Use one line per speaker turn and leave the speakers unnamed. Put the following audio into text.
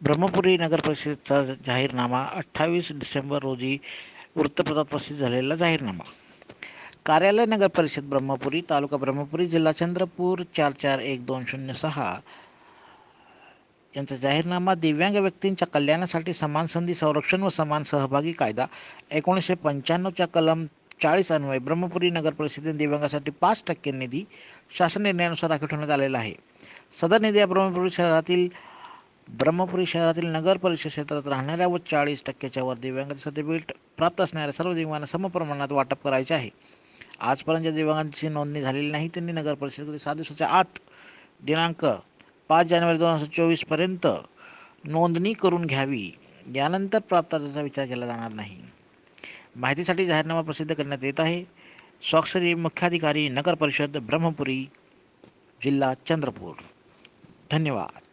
ब्रह्मपुरी नगर परिषदेचा जाहीरनामा अठ्ठावीस डिसेंबर रोजी वृत्तपत्रात प्रसिद्ध झालेला जाहीरनामा. कार्यालय नगर परिषद ब्रह्मपुरी तालुका ब्रह्मपुरी जिल्हा चंद्रपूर चार चार एक दोन शून्य सहा यांचा जाहीरनामा दिव्यांग व्यक्तींच्या कल्याणासाठी समान संधी संरक्षण व समान सहभागी कायदा एकोणीसशे पंच्याण्णवच्या कलम चाळीस अन्वये ब्रह्मपुरी नगर परिषदेने दिव्यांगासाठी पाच टक्के निधी शासन निर्णयानुसार राखीव ठेवण्यात आलेला आहे. सदर निधी या ब्रह्मपुरी शहरातील ब्रह्मपुरी शहरातील नगर परिषद क्षेत्रात राहणाऱ्या व चाळीस टक्क्याच्या वर दिव्यांगाचे सर्टिफिकेट प्राप्त असणाऱ्या सर्व दिव्यांगांना समप्रमाणात वाटप करायचे आहे. आजपर्यंत ज्या दिव्यांगांची नोंदणी झालेली नाही त्यांनी नगर परिषदेकडे सात दिवसाच्या आत दिनांक पाच जानेवारी दोन हजार चोवीसपर्यंत नोंदणी करून घ्यावी यानंतर प्राप्त अर्जाचा विचार केला जाणार नाही. माहितीसाठी जाहीरनामा प्रसिद्ध करण्यात येत आहे. स्वाक्षरी मुख्याधिकारी नगर परिषद ब्रह्मपुरी जिल्हा चंद्रपूर. धन्यवाद.